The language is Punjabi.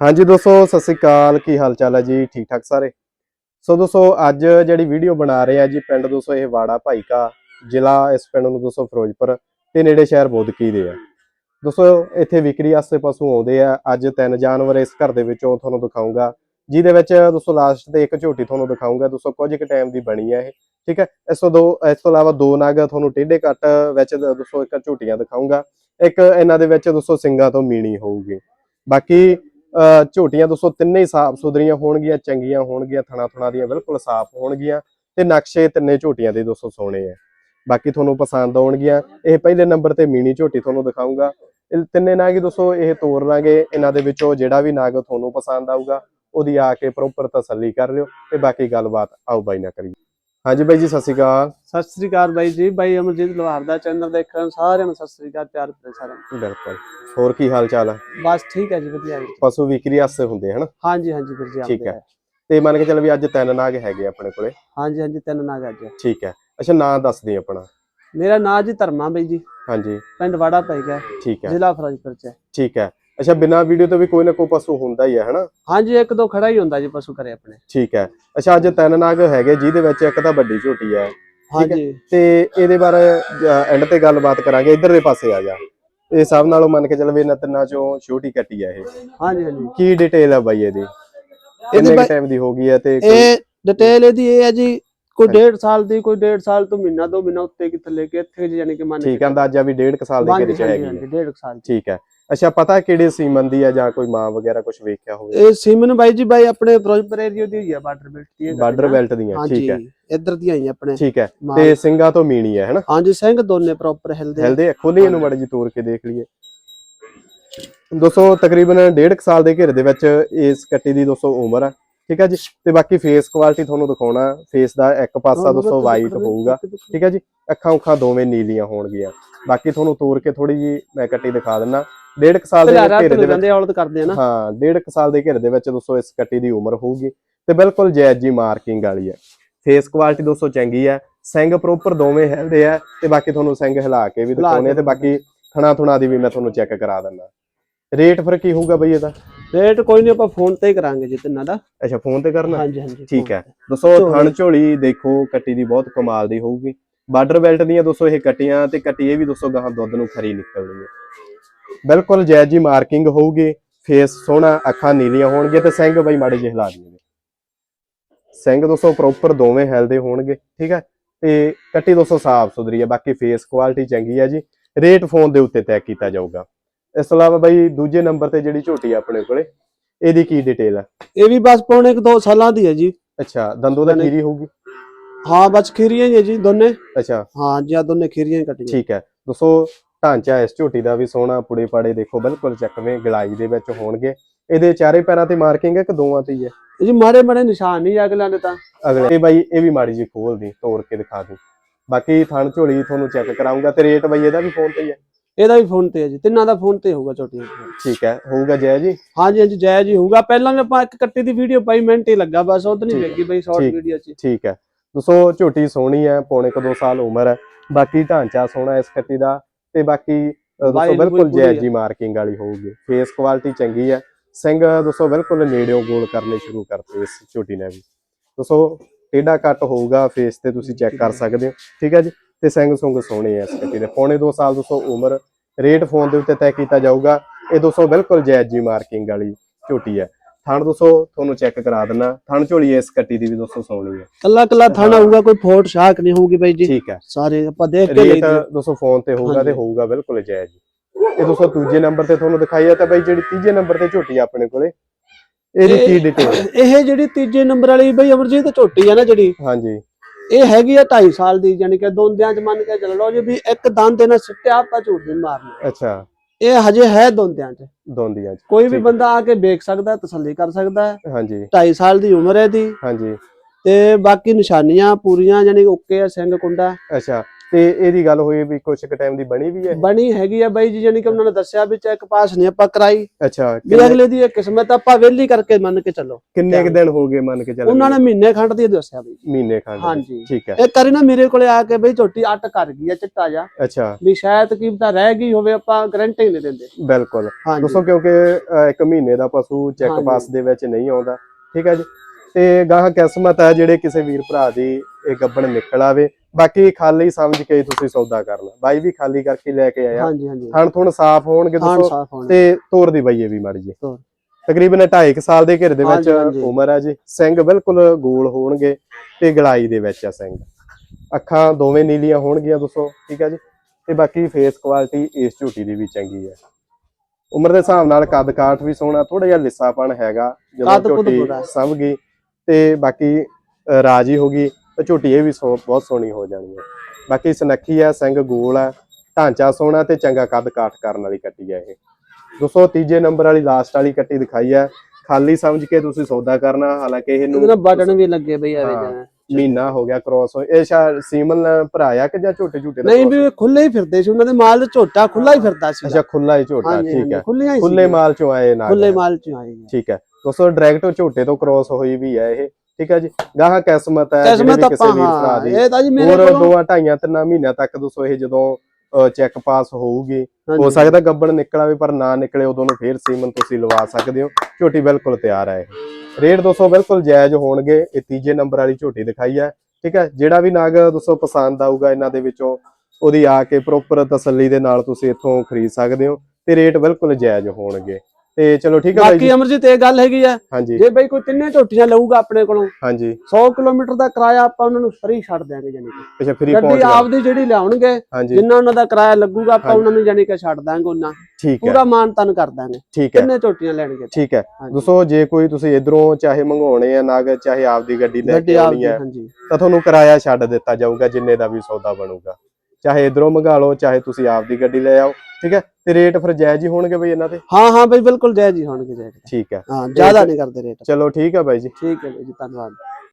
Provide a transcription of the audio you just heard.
ਹਾਂਜੀ ਦੋਸਤੋ, ਸਤਿ ਸ੍ਰੀ ਅਕਾਲ। ਕੀ ਹਾਲ ਚਾਲ ਹੈ ਜੀ? ਠੀਕ ਠਾਕ ਸਾਰੇ? ਸੋ ਦੋਸਤੋ, ਅੱਜ ਜਿਹੜੀ ਵੀਡੀਓ ਬਣਾ ਰਹੇ ਆ ਜੀ ਪਿੰਡ ਦੋਸਤੋ, ਇਹ ਵਾੜਾ ਭਾਈਕਾ ਜ਼ਿਲ੍ਹਾ ਇਸ ਪਿੰਡ ਨੂੰ ਦੋਸਤੋ ਫਿਰੋਜ਼ਪੁਰ ਤੇ ਨੇੜੇ ਸ਼ਹਿਰ ਬੋਧਕੀ ਦੇ ਆ। ਦੋਸਤੋ, ਇੱਥੇ ਵਿਕਰੀ ਆਸੇ ਪਸ਼ੂ ਆਉਂਦੇ ਆ। ਅੱਜ ਤਿੰਨ ਜਾਨਵਰ ਇਸ ਘਰ ਦੇ ਵਿੱਚੋਂ ਤੁਹਾਨੂੰ ਦਿਖਾਉਂਗਾ ਜਿਹਦੇ ਵਿੱਚ ਦੋਸਤੋ ਲਾਸਟ ਤੇ ਇੱਕ ਝੋਟੀ ਤੁਹਾਨੂੰ ਦਿਖਾਉਂਗਾ ਦੋਸਤੋ, ਕੁਝ ਕੁ ਟਾਈਮ ਦੀ ਬਣੀ ਹੈ ਇਹ, ਠੀਕ ਹੈ? ਇਸ ਤੋਂ ਦੋ, ਇਸ ਤੋਂ ਇਲਾਵਾ ਦੋ ਨਗ ਤੁਹਾਨੂੰ ਟੇਢੇ ਕੱਟ ਵਿੱਚ ਦੋਸਤੋ ਇੱਕ ਝੋਟੀਆਂ ਦਿਖਾਉਂਗਾ ਇੱਕ ਇਹਨਾਂ ਦੇ ਵਿੱਚ ਦੋਸਤੋ ਸਿੰਗਾਂ ਤੋਂ ਮੀਣੀ ਹੋਊਗੀ। ਬਾਕੀ ਝੋਟੀਆਂ ਦੋਸਤੋ, ਤਿੰਨੇ ਹੀ ਸਾਫ਼ ਸੁਥਰੀਆਂ ਹੋਣਗੀਆਂ, ਚੰਗੀਆਂ ਹੋਣਗੀਆਂ, ਥਣਾ ਥਣਾ ਦੀਆਂ ਬਿਲਕੁਲ ਸਾਫ਼ ਹੋਣਗੀਆਂ ਤੇ ਨਕਸ਼ੇ ਤਿੰਨੇ ਝੋਟੀਆਂ ਦੇ ਦੋਸਤੋ ਸੋਹਣੇ ਆ। ਬਾਕੀ ਤੁਹਾਨੂੰ ਪਸੰਦ ਆਉਣਗੀਆਂ। ਇਹ ਪਹਿਲੇ ਨੰਬਰ ਤੇ ਮੀਣੀ ਝੋਟੀ ਤੁਹਾਨੂੰ ਦਿਖਾਉਂਗਾ ਇਹ ਤਿੰਨੇ ਨਾਗ ਹੀ ਦੋਸਤੋ, ਇਹ ਤੋਰ ਲਾਂਗੇ ਇਹਨਾਂ ਦੇ ਵਿੱਚੋਂ ਜਿਹੜਾ ਵੀ ਨਾਗ ਤੁਹਾਨੂੰ ਪਸੰਦ ਆਊਗਾ, ਉਹਦੀ ਆ ਕੇ ਪ੍ਰੋਪਰ ਤਸੱਲੀ ਕਰ ਲਿਓ ਤੇ ਬਾਕੀ ਗੱਲਬਾਤ ਆਓ ਬਾਈ ਨਾ ਕਰੀਏ। ਹਾਂਜੀ ਬਾਈ ਜੀ ਸਤਿ ਸ਼੍ਰੀ ਅਕਾਲ। ਸਤਿ ਸ੍ਰੀ ਅਕਾਲ ਬਾਈ ਜੀ। ਬਾਈ ਅਮਰਜੀਤ ਲੋਹਾਰ ਦਾ ਚੈਨਲ ਦੇਖਣ ਸਾਰਿਆਂ ਨੂੰ ਸਤਿ ਸ੍ਰੀ ਅਕਾਲ ਪਿਆਰ ਭਰੇ ਸਾਰਿਆਂ ਨੂੰ। ਬਿਲਕੁਲ। ਹੋਰ ਕੀ ਹਾਲ ਚਾਲ ਹੈ ਬਸ ਠੀਕ ਹੈ ਜੀ ਵਧੀਆ ਜੀ। ਪਸ਼ੂ ਵਿਕਰੀ ਵਾਸਤੇ ਹੁੰਦੇ ਹਨ? ਹਾਂਜੀ ਹਾਂਜੀ ਵੀਰ ਜੀ ਠੀਕ ਹੈ। ਤੇ ਮੰਨ ਕੇ ਚੱਲ ਵੀ ਅੱਜ ਤਿੰਨ ਨਾਗ ਹੈਗੇ ਆਪਣੇ ਕੋਲੇ। ਹਾਂਜੀ ਹਾਂਜੀ ਤਿੰਨ ਨਾਗ ਅੱਜ ਠੀਕ ਹੈ ਅੱਛਾ ਨਾਂ ਦੱਸ ਦੇ ਆਪਣਾ। ਮੇਰਾ ਨਾਂ ਜੀ ਧਰਮਾ ਬਾਈ ਜੀ। ਹਾਂਜੀ। ਪਿੰਡ ਵਾੜਾ ਪੈ ਗਿਆ। ਠੀਕ ਹੈ ਜ਼ਿਲ੍ਹਾ ਫਿਰੋਜ਼ਪੁਰ ਚ। ਠੀਕ ਹੈ ਅੱਛਾ ਬਿਨਾਂ ਵੀਡੀਓ ਤੋਂ ਵੀ ਕੋਈ ਨਾ ਕੋਈ ਪਸ਼ੂ ਹੁੰਦਾ ਹੀ ਹੈ ਹਨਾ? ਹਾਂਜੀ ਇੱਕ ਦੋ ਖੜਾ ਹੀ ਹੁੰਦਾ ਜੀ ਪਸ਼ੂ ਘਰੇ ਆਪਣੇ। ਠੀਕ ਹੈ। ਅੱਛਾ ਅੱਜ ਤਿੰਨ ਨਾਗ ਹੈਗੇ ਜਿਹਦੇ ਵਿੱਚ ਇੱਕ ਤਾਂ ਵੱਡੀ ਝੋਟੀ ਹੈ। ਹਾਂਜੀ। ਤੇ ਇਹਦੇ ਬਾਰੇ ਐਂਡ ਤੇ ਗੱਲਬਾਤ ਕਰਾਂਗੇ ਇੱਧਰ ਦੇ ਪਾਸੇ ਆ ਜਾ। ਇਹ ਸਭ ਨਾਲੋਂ ਮੰਨ ਕੇ ਚੱਲ ਵੀ ਇਹਨਾਂ ਤਿੰਨਾਂ ਚੋਂ ਛੋਟੀ ਕੱਟੀ ਹੈ ਇਹ। ਹਾਂਜੀ ਹਾਂਜੀ। ਕੀ ਡਿਟੇਲ ਹੈ ਬਾਈ ਇਹਦੀ? ਕਿੰਨੇ ਟਾਈਮ ਦੀ ਹੋ ਗਈ ਹੈ ਤੇ ਇਹ ਡਿਟੇਲ ਇਹਦੀ ਇਹ ਹੈ ਜੀ ਕੋਈ ਡੇਢ ਸਾਲ ਦੀ ਕੋਈ ਡੇਢ ਸਾਲ ਤੋਂ ਮਹੀਨਾ ਦੋ ਮਹੀਨਾ ਉੱਤੇ ਕਿਤੇ ਲੈ ਕੇ ਇੱਥੇ ਜੀ ਯਾਨੀ ਕਿ ਮੰਨ ਠੀਕ ਹੈ ਅੰਦਾਜ਼ਾ ਵੀ ਡੇਢ ਕੁ ਸਾਲ ਦੇ ਹਾਂਜੀ ਹੈਗੀ ਹੈ। ਡੇਢ ਕੁ ਸਾਲ ਦੀ ਠੀਕ ਹੈ। ਅੱਛਾ ਪਤਾ ਕਿਹੜੇ ਸੀਮਨ ਦੀ ਹੈ ਜਾਂ ਕੋਈ ਮਾਂ ਵਗੈਰਾ ਕੁਝ ਵੇਖਿਆ ਹੋਵੇ ਇਹ ਸਿਮਨ ਬਾਈ ਜੀ ਬਾਈ ਆਪਣੇ ਫਿਰੋਜ਼ਪੁਰ ਏਰੀਆ ਦੀ ਹੋਈ ਹੈ ਬਾਰਡਰ ਬੈਲਟ ਦੀ ਬਾਰਡਰ। ਬੈਲਟ ਦੀਆਂ ਠੀਕ ਹੈ ਇੱਧਰ ਦੀਆਂ ਹੀ ਆਪਣੇ ਠੀਕ ਹੈ। ਤੇ ਸਿੰਘਾਂ ਤੋਂ ਮੀਣੀ ਹੈ ਹਨਾ ਹਾਂਜੀ ਸਿੰਘ ਦੋਨੇ ਪ੍ਰੋਪਰ ਹਿਲਦੇ ਆ। ਹਿਲਦੇ ਆ ਖੋਲੀ ਇਹਨੂੰ ਮੜ ਜੀ ਤੋੜ ਕੇ ਦੇਖ ਲਈਏ ਦੋਸਤੋ ਤਕਰੀਬਨ ਡੇਢ ਕੁ ਸਾਲ ਦੇ ਘੇਰੇ ਦੇ ਵਿੱਚ ਇਸ ਕੱਟੀ ਦੀ ਦੋਸਤੋ ਉਮਰ ਆ ਠੀਕ ਹੈ ਜੀ? ਤੇ ਬਾਕੀ ਫੇਸ ਕੁਆਲਿਟੀ ਤੁਹਾਨੂੰ ਦਿਖਾਉਣਾ ਫੇਸ ਦਾ ਇੱਕ ਪਾਸਾ ਦੋਸਤੋ ਵਾਈਟ ਹੋਊਗਾ। ਠੀਕ ਹੈ ਜੀ? ਅੱਖਾਂ ਉੱਖਾਂ ਦੋਵੇਂ ਨੀਲੀਆਂ ਹੋਣਗੀਆਂ। ਬਾਕੀ ਤੁਹਾਨੂੰ ਤੋੜ ਕੇ ਥੋੜੀ ਜੀ ਮੈਂ ਕੱਟੀ ਦਿਖਾ ਦਿੰਨਾ। ਡੇਢ ਕੁ ਸਾਲ ਦੇ ਘੇਰੇ ਦੇ ਵਿੱਚ ਔਲਤ ਕਰਦੇ ਆ ਨਾ। ਹਾਂ ਡੇਢ ਕੁ ਸਾਲ ਦੇ ਘੇਰੇ ਦੇ ਵਿੱਚ ਦੋਸਤੋ ਇਸ ਕੱਟੀ ਦੀ ਉਮਰ ਹੋਊਗੀ। ਤੇ ਬਿਲਕੁਲ ਜਾਇਜ਼ ਜੀ ਮਾਰਕਿੰਗ ਵਾਲੀ ਹੈ। ਫੇਸ ਕੁਆਲਿਟੀ ਦੋਸਤੋ ਚੰਗੀ ਹੈ। ਸਿੰਘ ਪ੍ਰੋਪਰ ਦੋਵੇਂ ਹਿਲਦੇ ਆ ਤੇ ਬਾਕੀ ਤੁਹਾਨੂੰ ਸਿੰਘ ਹਿਲਾ ਕੇ ਵੀ ਦਿਖਾਉਣੇ ਤੇ ਬਾਕੀ ਥਣਾ ਥੁਣਾ ਦੀ ਵੀ ਮੈਂ ਤੁਹਾਨੂੰ ਚੈੱਕ ਕਰਾ ਦਿੰਦਾ ਰੇਟ ਫਿਰ ਕੀ ਹੋਊਗਾ ਬਈ ਇਹਦਾ? ਰੇਟ ਕੋਈ ਨਹੀਂ ਆਪਾਂ ਫੋਨ ਤੇ ਹੀ ਕਰਾਂਗੇ ਜੀ ਤਿੰਨਾਂ ਦਾ। ਅੱਛਾ ਫੋਨ ਤੇ ਕਰਨਾ? ਹਾਂਜੀ ਹਾਂਜੀ ਠੀਕ ਹੈ। ਦੋਸਤੋ। ਥਣ ਝੋਲੀ ਦੇਖੋ ਕੱਟੀ ਦੀ ਬਹੁਤ ਕਮਾਲ ਦੀ ਹੋਊਗੀ। ਬਾਰਡਰ ਬੈਲਟ ਦੀਆਂ ਦੋਸਤੋ ਇਹ ਕੱਟੀਆਂ ਤੇ ਕੱਟੀ ਇਹ ਵੀ ਦੋਸਤੋ ਗਾਹਾਂ ਦੁੱਧ ਨੂੰ ਖਰੀ ਨਿਕਲਣੀ ਹੈ ਬਿਲਕੁਲ ਜਾਇਜ਼ ਜੀ ਮਾਰਕਿੰਗ ਹੋਊਗੀ ਫੇਸ ਸੋਹਣਾ ਅੱਖਾਂ ਨੀਲੀਆਂ ਹੋਣਗੀਆਂ ਤੇ ਸਿੰਘ ਬਈ ਮਾੜੇ ਜਿਹੇ ਹਿਲਾ ਦਿੰਦੇ ਸਿੰਘ ਦੋਸਤੋ ਪ੍ਰੋਪਰ ਦੋਵੇਂ ਹਿਲਦੇ ਹੋਣਗੇ ਠੀਕ ਹੈ? ਤੇ ਕੱਟੀ ਦੋਸਤੋ ਸਾਫ਼ ਸੁਥਰੀ ਹੈ ਬਾਕੀ ਫੇਸ ਕੁਆਲਿਟੀ ਚੰਗੀ ਹੈ ਜੀ। ਰੇਟ ਫੋਨ ਦੇ ਉੱਤੇ ਤੈਅ ਕੀਤਾ ਜਾਊਗਾ। ਇਸ ਤੋਂ ਇਲਾਵਾ ਬਈ ਦੂਜੇ ਨੰਬਰ ਤੇ ਜਿਹੜੀ ਝੋਟੀ ਆ ਆਪਣੇ ਕੋਲੇ ਇਹਦੀ ਕੀ ਡਿਟੇਲ ਹੈ ਇਹ ਵੀ ਬਸ ਪੌਣੇ ਕੁ ਦੋ ਸਾਲਾਂ ਦੀ ਹੈ ਜੀ। ਅੱਛਾ ਦੰਦੋਂ ਦਾ ਖੀਰੀ ਹੋਊਗੀ? ਹਾਂ ਬਸ ਖੀਰੀਆਂ ਹੀ ਹੈ ਜੀ ਦੋਨੇ। ਅੱਛਾ। ਹਾਂ ਜੀ ਆ ਦੋਨੇ ਖੀਰੀਆਂ ਹੀ ਕੱਟੀਆਂ। ਠੀਕ ਹੈ। ਦੋਸਤੋ ਢਾਂਚਾ ਇਸ ਝੋਟੀ ਦਾ ਵੀ ਸੋਹਣਾ ਪੁੜੇ ਪਾੜੇ ਦੇਖੋ ਬਿਲਕੁਲ ਚੱਕਵੇਂ ਗਲਾਈ ਦੇ ਵਿੱਚ ਹੋਣਗੇ। ਇਹਦੇ ਚਾਰੇ ਪੈਰਾਂ ਤੇ ਮਾਰਕਿੰਗ ਹੈ ਕਿ ਦੋਵਾਂ ਤੇ ਹੀ ਹੈ? ਜੀ ਮਾੜੇ ਮਾੜੇ ਨਿਸ਼ਾਨ ਨਹੀਂ ਅਗਲਿਆਂ ਦੇ ਤਾਂ। ਅਗਲੇ ਇਹ ਬਾਈ ਇਹ ਵੀ ਮਾੜੀ ਜੀ ਖੋਲ ਦੀ ਤੋੜ ਕੇ ਦਿਖਾ ਦੀ। ਬਾਕੀ ਥਣ ਝੋਲੀ ਤੁਹਾਨੂੰ ਚੈੱਕ ਕਰਾਉਂਗਾ ਤੇ ਰੇਟ ਬਾਈ ਇਹਦਾ ਵੀ ਫੋਨ ਤੇ ਹੀ ਹੈ। ਇਹਦਾ ਵੀ ਫੋਨ ਤੇ ਹੈ ਜੀ ਤਿੰਨਾਂ ਦਾ ਫੋਨ ਤੇ ਹੋਊਗਾ ਛੋਟੀਆਂ ਠੀਕ ਹੈ ਹੋਊਗਾ ਜੈ ਜੀ? ਹਾਂਜੀ ਹਾਂਜੀ ਜੈ ਜੀ ਹੋਊਗਾ। ਪਹਿਲਾਂ ਵੀ ਆਪਾਂ ਇੱਕ ਕੱਟੀ ਦੀ ਵੀਡੀਓ ਪਾਈ ਮਿੰਟ ਹੀ ਲੱਗਾ ਬਸ ਉਹ ਨਹੀਂ ਲੱਗੀ ਬਈ ਸ਼ਾਰਟ। ਵੀਡੀਓ ਚ। ਠੀਕ ਹੈ। ਦੋਸਤੋ ਝੋਟੀ ਸੋਹਣੀ ਹੈ ਪੌਣੇ ਕੁ ਦੋ ਸਾਲ ਉਮਰ ਹੈ ਬਾਕੀ ਢਾਂਚਾ ਸੋਹਣਾ ਇਸ ਕੱਟੀ ਦਾ ਤੇ ਬਾਕੀ ਦੋਸਤੋ ਬਿਲਕੁਲ ਹੈ। ਜੀ ਮਾਰਕਿੰਗ ਵਾਲੀ ਹੋਊਗੀ। ਫੇਸ ਕੁਆਲਿਟੀ ਚੰਗੀ ਹੈ। ਸਿੰਘ ਦੋਸਤੋ ਬਿਲਕੁਲ ਨੇੜਿਓਂ ਗੋਲ ਕਰਨੇ ਸ਼ੁਰੂ ਕਰਤੇ ਇਸ ਝੋਟੀ ਨੇ ਵੀ। ਦੋਸਤੋ ਟੇਢਾ ਕੱਟ ਹੋਊਗਾ ਫੇਸ ਤੇ ਤੁਸੀਂ ਚੈੱਕ ਕਰ ਸਕਦੇ ਹੋ। ਠੀਕ ਹੈ ਜੀ? ਤੇ ਸਿੰਘ ਸੁੰਗ ਸੋਹਣੇ ਆ ਇਸ ਕੱਟੀ ਦੇ। ਪੌਣੇ 2 ਸਾਲ ਦੋਸਤੋ ਉਮਰ ਰੇਟ ਫੋਨ ਦੇ ਉੱਤੇ ਤੈਅ ਕੀਤਾ ਜਾਊਗਾ। ਇਹ ਦੋਸਤੋ ਬਿਲਕੁਲ ਜਾਇਜ਼ ਜੀ ਮਾਰਕਿੰਗ ਵਾਲੀ ਝੋਟੀ ਹੈ ਥਣ ਦੋਸਤੋ ਤੁਹਾਨੂੰ ਚੈੱਕ ਕਰਾ ਦਿੰਨਾ। ਥਣ ਝੋਲੀ ਇਸ ਕੱਟੀ ਦੀ ਵੀ ਦੋਸਤੋ ਸੋਹਣੀ ਹੈ ਕੱਲਾ ਕੱਲਾ ਥਾਣਾ ਹੋਊਗਾ ਕੋਈ ਫੋਟ ਸ਼ਾਕ ਨਹੀਂ ਹੋਊਗੀ ਬਾਈ ਜੀ। ਠੀਕ ਹੈ ਸਾਰੇ ਆਪਾਂ ਦੇਖ ਕੇ ਲਈ ਦੋਸਤੋ ਫੋਨ ਤੇ ਹੋਊਗਾ ਤੇ। ਹੋਊਗਾ ਬਿਲਕੁਲ ਜਾਇਜ਼ ਇਹ ਦੋਸਤੋ ਦੂਜੇ ਨੰਬਰ ਤੇ ਤੁਹਾਨੂੰ ਦਿਖਾਈ ਆ ਤਾਂ ਬਾਈ ਜਿਹੜੀ ਤੀਜੇ ਨੰਬਰ ਤੇ ਝੋਟੀ ਆਪਣੇ ਕੋਲੇ ਇਹਦੀ ਕੀ ਇਹ- ਡਿਟੇਲ ਇਹ ਜਿਹੜੀ ਤੀਜੇ ਨੰਬਰ ਵਾਲੀ ਬਈ ਅਮਰਜੀਤ ਝੋਟੀ ਆ ਨਾ ਜਿਹੜੀ ਹਾਂਜੀ। ਇਹ ਹੈਗੀ ਆ 2.5 ਸਾਲ ਦੀ ਯਾਨੀ ਕਿ ਦੋਂਦਿਆਂ ਚ ਮੰਨ ਕੇ ਚੱਲ ਲਓ ਜੀ ਵੀ ਇੱਕ ਦੰਦ ਇਹਨਾਂ ਸਿੱਟਿਆ ਆਪਾਂ ਝੂਠ ਨਹੀਂ ਮਾਰਨਾ ਅੱਛਾ। ਇਹ ਹਜੇ ਹੈ ਦੋਂਦਿਆਂ ਚ। ਦੋਂਦੀਆਂ ਚ। ਕੋਈ ਵੀ। ਬੰਦਾ ਆ ਕੇ ਵੇਖ ਸਕਦਾ ਤਸੱਲੀ ਕਰ ਸਕਦਾ ਹੈ। ਹਾਂਜੀ। 2.5 ਸਾਲ ਦੀ ਉਮਰ ਹੈ ਦੀ ਹਾਂਜੀ। ਤੇ ਬਾਕੀ ਨਿਸ਼ਾਨੀਆਂ ਪੂਰੀਆਂ ਯਾਨੀ ਓਕੇ ਆ ਸਿੰਘ ਕੁੰਡਾ। ਅੱਛਾ। ਤੇ ਇਹਦੀ ਗੱਲ ਹੋਈ ਵੀ ਕੁਛ ਕੁ ਟਾਈਮ ਦੀ ਬਣੀ ਵੀ ਹੈ ਬਣੀ ਹੈਗੀ ਆ ਬਾਈ ਜੀ ਜਾਨੀ ਕਿ ਉਹਨਾਂ ਨੇ ਦੱਸਿਆ ਵੀ ਚੈੱਕ ਪਾਸ ਨਹੀਂ ਆਪਾਂ ਕਰਾਈ। ਅੱਛਾ ਵੀ ਅਗਲੇ ਦੀ ਇਹ ਕਿਸਮਤ ਆਪਾਂ ਵੇਲੀ ਕਰਕੇ ਮੰਨ ਕੇ ਚੱਲੋ। ਕਿੰਨੇ ਕੁ ਦਿਨ ਹੋ ਗਏ ਮੰਨ ਕੇ ਚੱਲ ਉਹਨਾਂ ਨੇ ਮਹੀਨੇ ਖੰਡ ਦੀ ਦੱਸਿਆ ਬਈ ਮਹੀਨੇ ਖੰਡ। ਹਾਂਜੀ। ਠੀਕ ਹੈ। ਇਹ ਕਰੀ ਨਾ ਮੇਰੇ ਕੋਲੇ ਆ ਕੇ ਬਈ ਝੋਟੀ ਅੱਟ ਕਰ ਗਈ ਆ ਚਿੱਟਾ ਜਾ ਅੱਛਾ। ਵੀ ਸ਼ਾਇਦ ਕੀ ਪਤਾ ਰਹਿ ਗਈ ਹੋਵੇ ਆਪਾਂ ਗਰੰਟੀ ਨਹੀਂ ਦਿੰਦੇ। ਬਿਲਕੁਲ। ਦੋਸਤੋ ਕਿਉਂਕਿ ਇੱਕ ਮਹੀਨੇ ਦਾ ਪਸ਼ੂ ਚੈੱਕ। ਪਾਸ ਦੇ ਵਿੱਚ ਨਹੀਂ ਆਉਂਦਾ। ਠੀਕ ਹੈ ਜੀ। ਤੇ ਗਾਹ ਕਿਸਮਤ ਹੈ ਜਿਹੜੇ ਕਿਸੇ ਵੀਰ ਭਰਾ ਦੀ ਇਹ ਗੱਬਣ ਨਿਕਲ ਆਵੇ। ਬਾਕੀ ਖਾਲੀ ਸਮਝ ਕੇ ਤੁਸੀਂ ਸੌਦਾ ਕਰਨਾ। ਬਾਈ ਵੀ ਖਾਲੀ ਕਰਕੇ ਲੈ ਕੇ ਆਇਆ। ਹਾਂਜੀ ਹਾਂਜੀ। ਥਣ ਥੁਣ ਸਾਫ਼ ਹੋਣਗੇ ਹੋਣਾ ਤੇ ਤੋਰ ਦੀ ਬਈਏ ਵੀ ਮੜ ਜੀ। ਤਕਰੀਬਨ 2.5 ਸਾਲ ਦੇ ਘਿਰ ਦੇ ਵਿੱਚ। ਉਮਰ ਹੈ ਜੀ। ਸਿੰਘ ਬਿਲਕੁਲ ਗੋਲ ਹੋਣਗੇ ਤੇ ਗਲਾਈ ਦੇ ਵਿੱਚ ਆ ਸਿੰਘ। ਅੱਖਾਂ ਦੋਵੇਂ ਨੀਲੀਆਂ ਹੋਣਗੀਆਂ ਦੋਸਤੋ ਠੀਕ ਹੈ ਜੀ। ਤੇ ਬਾਕੀ ਫੇਸ ਕੁਆਲਿਟੀ ਇਸ ਝੂਟੀ ਦੀ ਵੀ ਚੰਗੀ ਹੈ ਉਮਰ ਦੇ ਹਿਸਾਬ ਨਾਲ ਕੱਦ ਕਾਠ ਵੀ ਸੋਹਣਾ ਥੋੜਾ ਜਿਹਾ ਲਿੱਸਾਪਣ ਹੈਗਾ ਜਦੋਂ ਝੋਟੀ। ਸਮਝ ਗਈ। ਤੇ ਬਾਕੀ ਰਾਜੀ ਹੋ ਗਈ। ਤੇ ਝੋਟੀ ਇਹ ਵੀ ਸੋ ਬਹੁਤ ਸੋਹਣੀ ਹੋ ਜਾਣੀ ਹੈ। ਬਾਕੀ ਸੁਨੱਖੀ ਹੈ ਸਿੰਘ ਗੋਲ ਹੈ ਢਾਂਚਾ ਸੋਹਣਾ ਤੇ ਚੰਗਾ ਕੱਦ ਕਾਠ ਕਰਨ ਵਾਲੀ ਕੱਟੀ ਹੈ ਇਹ। ਦੋਸਤੋ ਤੀਜੇ ਨੰਬਰ ਵਾਲੀ ਲਾਸਟ ਵਾਲੀ ਕੱਟੀ ਦਿਖਾਈ ਹੈ। ਖਾਲੀ ਸਮਝ ਕੇ ਤੁਸੀਂ ਸੌਦਾ ਕਰਨਾ ਹਾਲਾਂਕਿ ਇਹਦੇ ਇਹਨੂੰ ਨਾਲ ਬਟਨ ਵੀ ਲੱਗੇ ਬਈ ਹਾਂ। ਜਿਵੇਂ ਮਹੀਨਾ ਹੋ ਗਿਆ ਕ੍ਰੋਸ ਇਹ ਸ਼ਾਇਦ ਸੀਮਨ ਭਰਾਇਆ ਕਿ ਜਾਂ ਝੋਟੇ ਝੋਟੇ ਨਹੀਂ? ਵੀ ਖੁੱਲੇ ਹੀ ਫਿਰਦੇ ਸੀ ਉਹਨਾਂ ਦੇ ਮਾਲ ਝੋਟਾ ਖੁੱਲਾ ਹੀ ਫਿਰਦਾ ਸੀ। ਅੱਛਾ ਖੁੱਲਾ ਹੀ ਝੋਟਾ ਠੀਕ ਹੈ। ਖੁੱਲੇ। ਮਾਲ ਚੋਂ ਆਏ ਨਾ ਖੁੱਲੇ ਮਾਲ ਚ ਆਏ। ਠੀਕ ਹੈ। ਦੋਸਤੋ ਡਾਇਰੈਕਟ ਝੋਟੇ ਤੋਂ ਕ੍ਰੋਸ ਹੋਈ ਵੀ ਹੈ ਇਹ। ਠੀਕ ਹੈ ਜੀ? ਗਾਹਾਂ ਕਿਸਮਤ ਹੈ ਕਿਸਮਤ ਆਪਾਂ ਹਾਂ ਦੀ। ਇਹ ਤਾਂ ਜੀ ਮੇਰੇ ਕੋਲੋਂ ਦੋਆਂ ਢਾਈਆਂ ਤਿੰਨਾਂ ਮਹੀਨਿਆਂ ਤੱਕ ਦੋਸਤੋ ਇਹ ਜਦੋਂ ਚੈੱਕ ਪਾਸ ਹੋਊਗੀ। ਹੋ। ਸਕਦਾ ਗੱਬੜ ਨਿਕਲ ਆਵੇ ਪਰ ਨਾ ਨਿਕਲੇ ਉਦੋਂ ਨੂੰ ਫੇਰ ਸੀਮਨ ਤੁਸੀਂ ਲਵਾ ਸਕਦੇ ਹੋ। ਝੋਟੀ ਬਿਲਕੁਲ ਤਿਆਰ ਹੈ ਰੇਟ ਦੋਸਤੋ ਬਿਲਕੁਲ ਜਾਇਜ਼ ਹੋਣਗੇ। ਇਹ ਤੀਜੇ ਨੰਬਰ ਵਾਲੀ ਝੋਟੀ ਦਿਖਾਈ ਹੈ। ਠੀਕ ਹੈ? ਜਿਹੜਾ ਵੀ ਨਾਗ ਦੋਸਤੋ ਪਸੰਦ ਆਊਗਾ ਇਹਨਾਂ ਦੇ ਵਿੱਚੋਂ ਉਹਦੀ ਆ ਕੇ ਪ੍ਰੋਪਰ ਤਸੱਲੀ ਦੇ ਨਾਲ ਤੁਸੀਂ ਇੱਥੋਂ ਖਰੀਦ ਸਕਦੇ ਹੋ। ਤੇ ਰੇਟ ਬਿਲਕੁਲ ਜਾਇਜ਼ ਹੋਣਗੇ। ਤੇ ਚਲੋ ਠੀਕ ਹੈ ਬਾਈ ਬਾਕੀ ਜੀ। ਅਮਰਜੀਤ ਇਹ ਗੱਲ ਹੈਗੀ ਆ ਹਾਂਜੀ। ਜੇ ਬਈ ਕੋਈ ਤਿੰਨੇ ਝੋਟੀਆਂ ਲਊਗਾ ਆਪਣੇ ਕੋਲੋਂ ਹਾਂਜੀ। 100 ਕਿਲੋਮੀਟਰ ਦਾ ਕਿਰਾਇਆ ਆਪਾਂ ਉਹਨਾਂ ਨੂੰ ਫ੍ਰੀ ਛੱਡ ਦਿਆਂਗੇ ਜਾਨੀ ਕਿ। ਅੱਛਾ ਫ੍ਰੀ ਗੱਡੀ ਪਹੁੰਚ ਗਿਆ। ਆਪਦੀ ਜਿਹੜੀ ਲਿਆਉਣਗੇ ਹਾਂਜੀ। ਜਿੰਨਾ ਉਹਨਾਂ ਦਾ ਕਿਰਾਇਆ ਲੱਗੂਗਾ ਆਪਾਂ। ਉਹਨਾਂ ਨੂੰ ਜਾਨੀ ਕਿ ਛੱਡ ਦਾਂਗੇ ਉਹਨਾਂ। ਠੀਕ ਹੈ। ਪੂਰਾ ਮਾਨ ਤਨ ਕਰ ਦਾਂਗੇ ਠੀਕ ਹੈ। ਤਿੰਨੇ ਝੋਟੀਆਂ ਲੈਣਗੇ। ਠੀਕ ਹੈ। ਹਾਂਜੀ। ਦੋਸਤੋ ਜੇ ਕੋਈ ਤੁਸੀਂ ਇਧਰੋਂ ਚਾਹੇ ਮੰਗਾਉਣੇ ਆ ਨਾਗ ਚਾਹੇ ਆਪਦੀ ਗੱਡੀ ਲੈ ਗੱਡੀ ਕੇ ਆਪਦੀ ਆਉਣੀ ਹੈ ਹਾਂਜੀ। ਤਾਂ ਤੁਹਾਨੂੰ ਕਿਰਾਇਆ ਛੱਡ ਦਿੱਤਾ ਜਾਊਗਾ ਜਿੰਨੇ ਦਾ ਵੀ ਸੌਦਾ ਬਣੂਗਾ। ਚਾਹੇ ਇਧਰੋਂ ਮੰਗਾ ਲਓ ਚਾਹੇ ਤੁਸੀਂ ਆਪਦੀ ਗੱਡੀ ਲੈ ਆਓ ਠੀਕ ਹੈ? ਤੇ ਰੇਟ ਫਿਰ ਜਾਇਜ਼ ਹੀ ਹੋਣਗੇ ਬਈ ਇਹਨਾਂ ਦੇ? ਹਾਂ ਹਾਂ ਬਈ ਬਿਲਕੁਲ ਜਾਇਜ਼ ਹੀ ਹੋਣਗੇ ਰੇਟ ਠੀਕ ਹੈ। ਹਾਂ ਜ਼ਿਆਦਾ ਨਹੀਂ ਕਰਦੇ ਰੇਟ ਚਲੋ ਠੀਕ ਹੈ ਬਾਈ ਜੀ। ਠੀਕ ਹੈ ਬਈ ਜੀ ਧੰਨਵਾਦ।